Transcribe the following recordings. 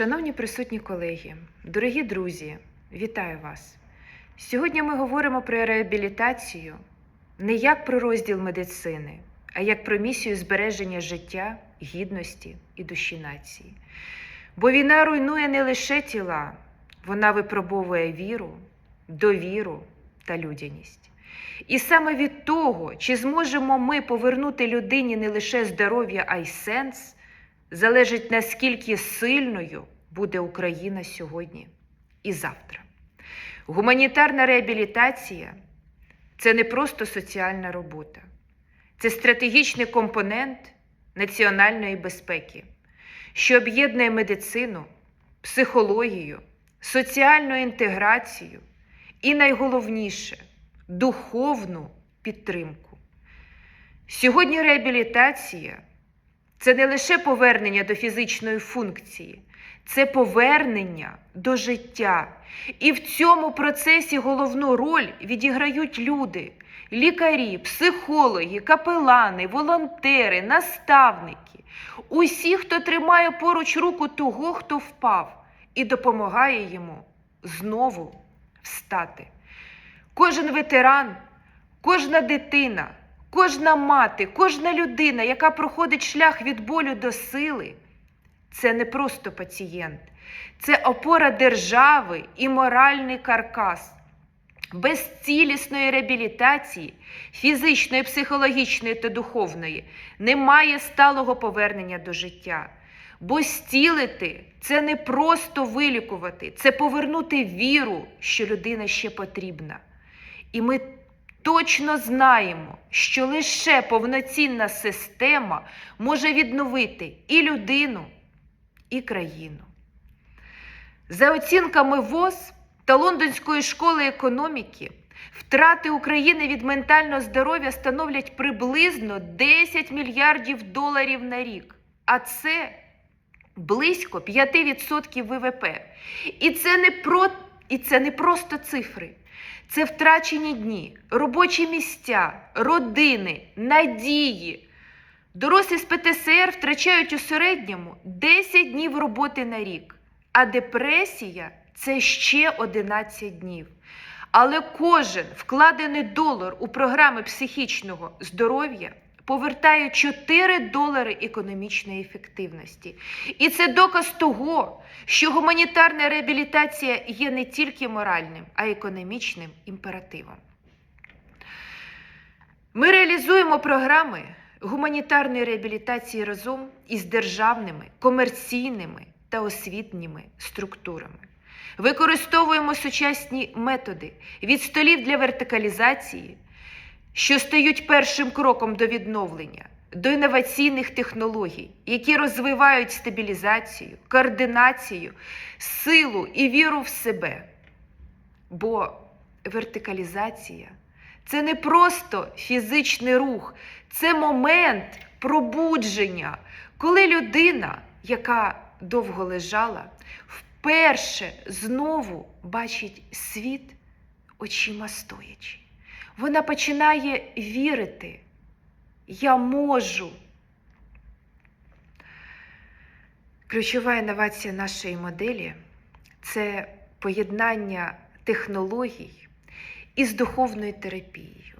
Шановні присутні колеги, дорогі друзі, вітаю вас! Сьогодні ми говоримо про реабілітацію не як про розділ медицини, а як про місію збереження життя, гідності і душі нації. Бо війна руйнує не лише тіла, вона випробовує віру, довіру та людяність. І саме від того, чи зможемо ми повернути людині не лише здоров'я, а й сенс, залежить наскільки сильною буде Україна сьогодні і завтра. Гуманітарна реабілітація це не просто соціальна робота, це стратегічний компонент національної безпеки, що об'єднує медицину, психологію, соціальну інтеграцію і найголовніше духовну підтримку. Сьогодні реабілітація це не лише повернення до фізичної функції, це повернення до життя. І в цьому процесі головну роль відіграють люди, лікарі, психологи, капелани, волонтери, наставники, усі, хто тримає поруч руку того, хто впав, і допомагає йому знову встати. Кожен ветеран, кожна дитина, кожна мати, кожна людина, яка проходить шлях від болю до сили, це не просто пацієнт, це опора держави і моральний каркас. Без цілісної реабілітації, фізичної, психологічної та духовної, немає сталого повернення до життя. Бо зцілити це не просто вилікувати, це повернути віру, що людина ще потрібна. І ми точно знаємо, що лише повноцінна система може відновити і людину, і країну. За оцінками ВОЗ та Лондонської школи економіки, втрати України від ментального здоров'я становлять приблизно 10 мільярдів доларів на рік. А це близько 5% ВВП. І це не про і це не просто цифри. Це втрачені дні, робочі місця, родини, надії. Дорослі з ПТСР втрачають у середньому 10 днів роботи на рік, а депресія це ще 11 днів. Але кожен вкладений долар у програми психічного здоров'я повертає 4 долари економічної ефективності. І це доказ того, що гуманітарна реабілітація є не тільки моральним, а й економічним імперативом. Ми реалізуємо програми гуманітарної реабілітації разом із державними, комерційними та освітніми структурами. Використовуємо сучасні методи від столів для вертикалізації, що стають першим кроком до відновлення, до інноваційних технологій, які розвивають стабілізацію, координацію, силу і віру в себе. Бо вертикалізація це не просто фізичний рух, це момент пробудження, коли людина, яка довго лежала, вперше знову бачить світ очима стоячи. Вона починає вірити, я можу. Ключова інновація нашої моделі це поєднання технологій із духовною терапією.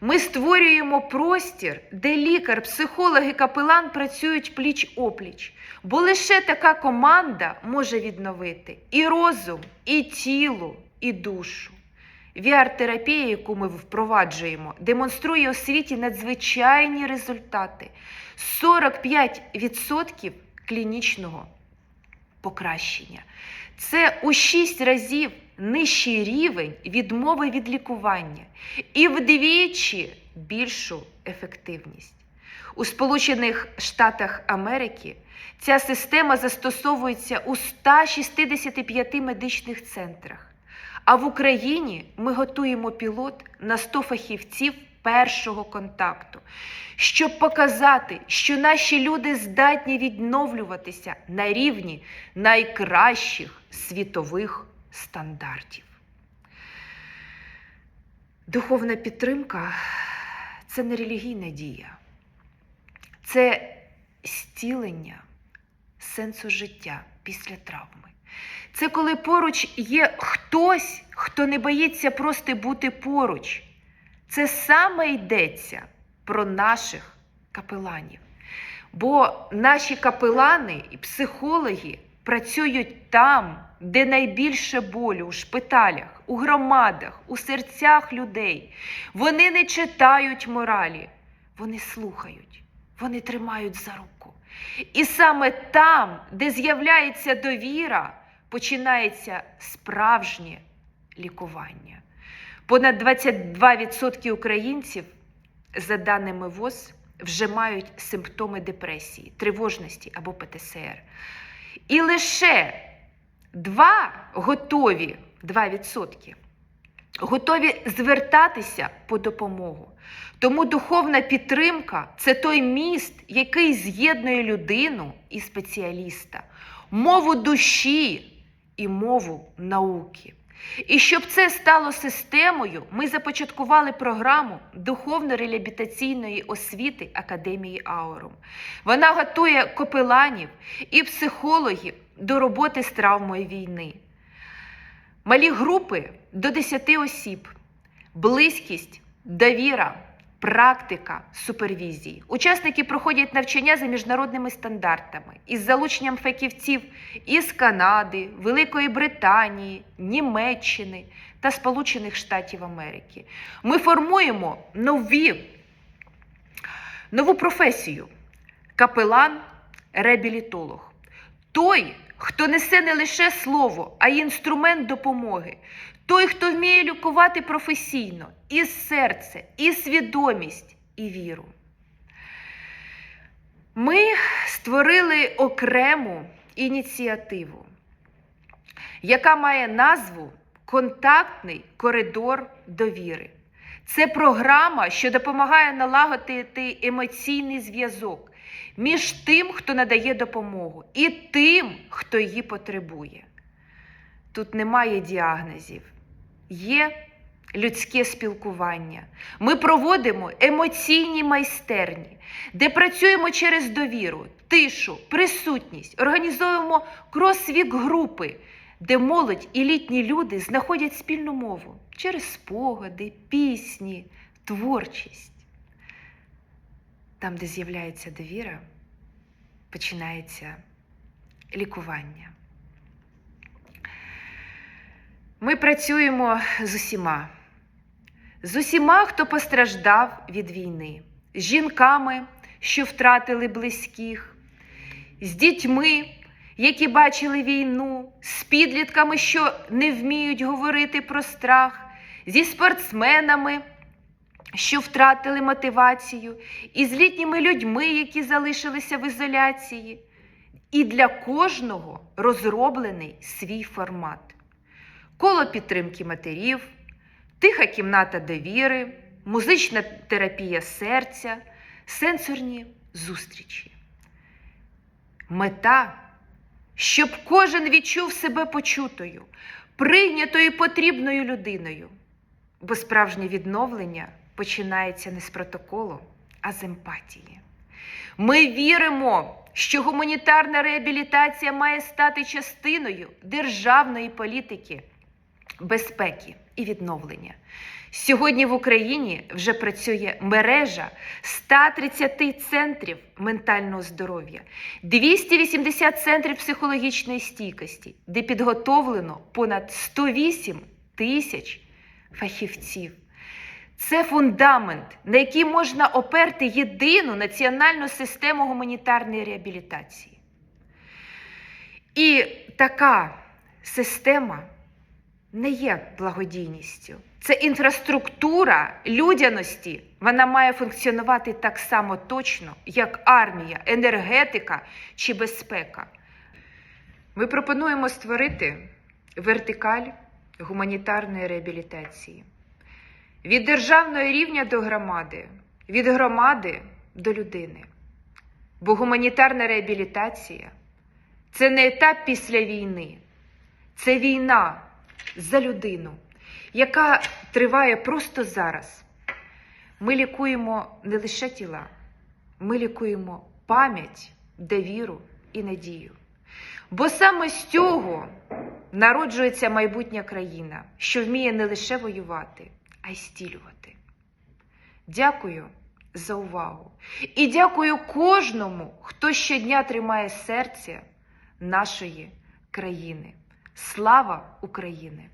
Ми створюємо простір, де лікар, психолог і капелан працюють пліч-опліч, бо лише така команда може відновити і розум, і тіло, і душу. VR-терапія, яку ми впроваджуємо, демонструє у світі надзвичайні результати: 45% клінічного покращення. Це у 6 разів нижчий рівень відмови від лікування і вдвічі більшу ефективність. У Сполучених Штатах Америки ця система застосовується у 165 медичних центрах. А в Україні ми готуємо пілот на 100 фахівців першого контакту, щоб показати, що наші люди здатні відновлюватися на рівні найкращих світових стандартів. Духовна підтримка це не релігійна дія, це зцілення сенсу життя після травми. Це коли поруч є хтось, хто не боїться просто бути поруч. Це саме йдеться про наших капеланів. Бо наші капелани і психологи працюють там, де найбільше болю, у шпиталях, у громадах, у серцях людей. Вони не читають моралі, вони слухають, вони тримають за руку. І саме там, де з'являється довіра, починається справжнє лікування. Понад 22% українців, за даними ВОЗ, вже мають симптоми депресії, тривожності або ПТСР. І лише 2 готові, 2% готові звертатися по допомогу. Тому духовна підтримка це той міст, який з'єднує людину і спеціаліста, мову душі і мову науки. І щоб це стало системою, ми започаткували програму духовно-реабілітаційної освіти Академії Аурум. Вона готує копеланів і психологів до роботи з травмою війни. Малі групи до 10 осіб, близькість, довіра, практика супервізії. Учасники проходять навчання за міжнародними стандартами із залученням фахівців із Канади, Великої Британії, Німеччини та Сполучених Штатів Америки. Ми формуємо нові, нову професію капелан, реабілітолог. Той, хто несе не лише слово, а й інструмент допомоги. Той, хто вміє лікувати професійно, і серце, і свідомість, і віру. Ми створили окрему ініціативу, яка має назву Контактний коридор довіри. Це програма, що допомагає налагодити емоційний зв'язок між тим, хто надає допомогу, і тим, хто її потребує. Тут немає діагнозів, є людське спілкування. Ми проводимо емоційні майстерні, де працюємо через довіру, тишу, присутність, організовуємо кросвік групи, де молодь і літні люди знаходять спільну мову через спогади, пісні, творчість. Там, де з'являється довіра, починається лікування. Ми працюємо з усіма, з усіма, хто постраждав від війни, з жінками, що втратили близьких, з дітьми, які бачили війну, з підлітками, що не вміють говорити про страх, зі спортсменами, що втратили мотивацію, і з літніми людьми, які залишилися в ізоляції. І для кожного розроблений свій формат коло підтримки матерів, тиха кімната довіри, музична терапія серця, сенсорні зустрічі. Мета, щоб кожен відчув себе почутою, прийнятою потрібною людиною, бо справжнє відновлення починається не з протоколу, а з емпатії. Ми віримо, що гуманітарна реабілітація має стати частиною державної політики безпеки і відновлення. Сьогодні в Україні вже працює мережа 130 центрів ментального здоров'я, 280 центрів психологічної стійкості, де підготовлено понад 108 тисяч фахівців. Це фундамент, на який можна оперти єдину національну систему гуманітарної реабілітації. І така система не є благодійністю. Це інфраструктура людяності. Вона має функціонувати так само точно, як армія, енергетика чи безпека. Ми пропонуємо створити вертикаль гуманітарної реабілітації. Від державного рівня до громади, від громади до людини. Бо гуманітарна реабілітація це не етап після війни, це війна за людину, яка триває просто зараз. Ми лікуємо не лише тіла, ми лікуємо пам'ять, довіру і надію. Бо саме з цього народжується майбутня країна, що вміє не лише воювати, а й стілювати. Дякую за увагу. І дякую кожному, хто щодня тримає серце нашої країни. Слава Україні!